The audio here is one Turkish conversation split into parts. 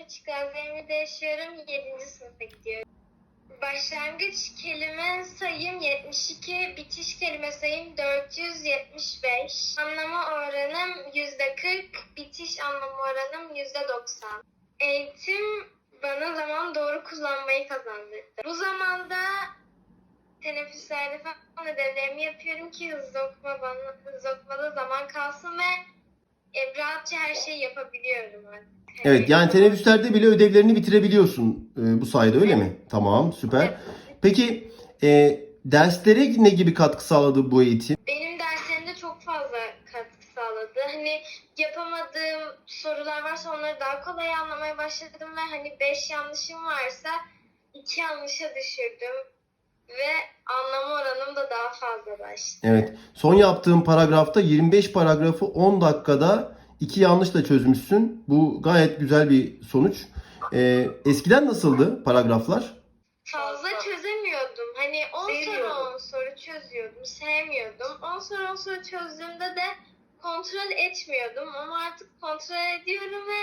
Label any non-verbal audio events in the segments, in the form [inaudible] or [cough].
13 Gaziantep'te yaşıyorum. 7. sınıfa gidiyorum. Başlangıç kelime sayım 72, bitiş kelime sayım 475. Anlama oranım %40, bitiş anlama oranım %90. Eğitim bana zaman doğru kullanmayı kazandırdı. Bu zamanda teneffüslerde falan ödevlerimi yapıyorum ki hızlı okuma bana hızlı okumada zaman kalsın ve e, rahatça her şeyi yapabiliyorum artık. Evet yani teneffüslerde bile ödevlerini bitirebiliyorsun e, bu sayede öyle mi? Tamam süper. Peki e, derslere ne gibi katkı sağladı bu eğitim? Benim derslerimde çok fazla katkı sağladı. Hani yapamadığım sorular varsa onları daha kolay anlamaya başladım ve hani 5 yanlışım varsa 2 yanlışa düşürdüm ve anlama oranım da daha fazlalaştı. Evet. Son yaptığım paragrafta 25 paragrafı 10 dakikada iki yanlışla çözmüşsün. Bu gayet güzel bir sonuç. E, eskiden nasıldı paragraflar? Fazla çözemiyordum. Hani 10 soru Sevmiyordum. 10 soru çözüyordum. Sevmiyordum. 10 soru 10 soru çözdüğümde de kontrol etmiyordum. Ama artık kontrol ediyorum ve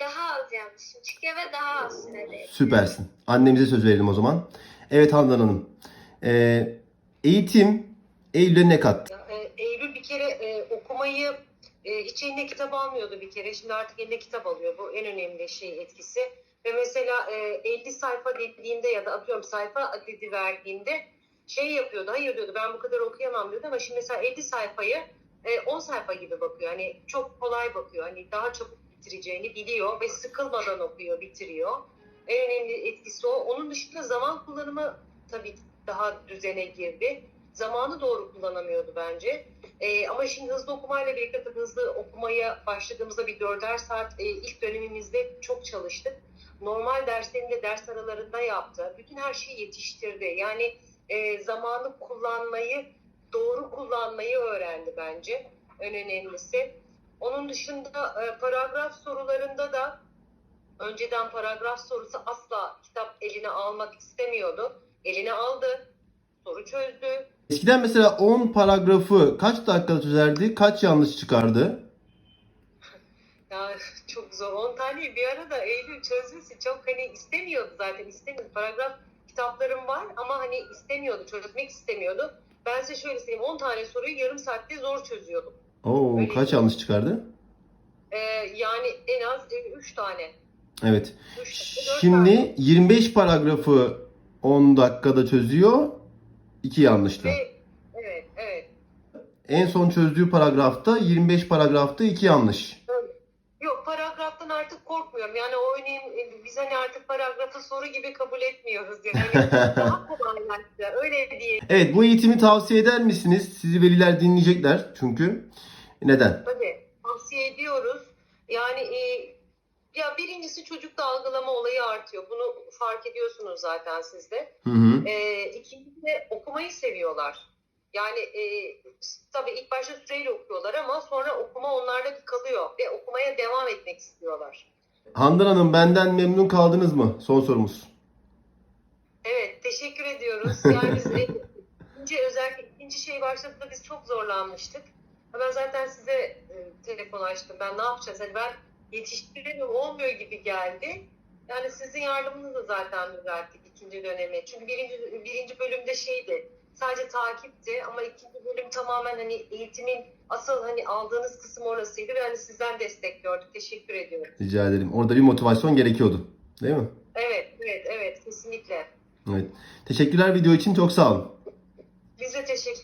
daha az yanlışım çıkıyor ve daha az sürede. Süpersin. Annemize söz verelim o zaman. Evet Handan Hanım. E, eğitim Eylül'e ne kattı? Ee, Eylül bir kere e, okumayı e, hiç eline kitap almıyordu bir kere. Şimdi artık eline kitap alıyor. Bu en önemli şey etkisi. Ve mesela e, 50 sayfa dediğinde ya da atıyorum sayfa adedi verdiğinde şey yapıyordu. Hayır diyordu ben bu kadar okuyamam diyordu ama şimdi mesela 50 sayfayı e, 10 sayfa gibi bakıyor. Hani çok kolay bakıyor. Hani daha çabuk bitireceğini biliyor ve sıkılmadan okuyor, bitiriyor. En önemli etkisi o. Onun dışında zaman kullanımı tabii daha düzene girdi. Zamanı doğru kullanamıyordu bence. Ee, ama şimdi hızlı okumayla birlikte tabii hızlı okumaya başladığımızda bir dörder saat e, ilk dönemimizde çok çalıştık. Normal derslerinde ders aralarında yaptı. Bütün her şeyi yetiştirdi. Yani e, zamanı kullanmayı, doğru kullanmayı öğrendi bence. En önemlisi. Onun dışında e, paragraf sorularında da önceden paragraf sorusu asla kitap eline almak istemiyordu. Eline aldı, soru çözdü, Eskiden mesela 10 paragrafı kaç dakikada çözerdi? Kaç yanlış çıkardı? Ya çok zor. 10 tane bir arada Eylül çözmesi çok hani istemiyordu zaten istemiyordu. Paragraf kitaplarım var ama hani istemiyordu çözmek istemiyordu. Ben size şöyle söyleyeyim 10 tane soruyu yarım saatte zor çözüyordum. Oo, Öyle. kaç yanlış çıkardı? Ee, yani en az 3 tane. Evet. 3 tane, 4 tane. Şimdi 25 paragrafı 10 dakikada çözüyor. 2 yanlışla. Ve, evet evet. En son çözdüğü paragrafta 25 paragrafta 2 yanlış. Yok paragraftan artık korkmuyorum. Yani o önemli, biz hani artık paragrafı soru gibi kabul etmiyoruz. Yani [laughs] daha kolaylaştı. Öyle diye. Evet bu eğitimi tavsiye eder misiniz? Sizi veliler dinleyecekler çünkü. Neden? Tabii tavsiye ediyoruz. Yani e, ya birincisi çocukta algılama olayı artıyor. Bunu fark ediyorsunuz zaten siz de. Hı hı. E, ikincisi de okumayı seviyorlar. Yani e, tabii ilk başta süreyle okuyorlar ama sonra okuma onlarda bir kalıyor ve okumaya devam etmek istiyorlar. Handan Hanım benden memnun kaldınız mı? Son sorumuz. Evet, teşekkür ediyoruz. [laughs] Yani biz ikinci özellikle ikinci şey başladığında biz çok zorlanmıştık. Ben zaten size e, telefon açtım. Ben ne yapacağız? Hani ben yetiştiremiyorum, olmuyor gibi geldi. Yani sizin yardımınızla zaten düzelttik ikinci dönemi. Çünkü birinci, birinci bölümde şeydi, sadece takipti ama ikinci bölüm tamamen hani eğitimin asıl hani aldığınız kısım orasıydı ve hani sizden destek gördük. Teşekkür ediyorum. Rica ederim. Orada bir motivasyon gerekiyordu. Değil mi? Evet, evet, evet, kesinlikle. Evet. Teşekkürler video için. Çok sağ olun. Biz de teşekkür.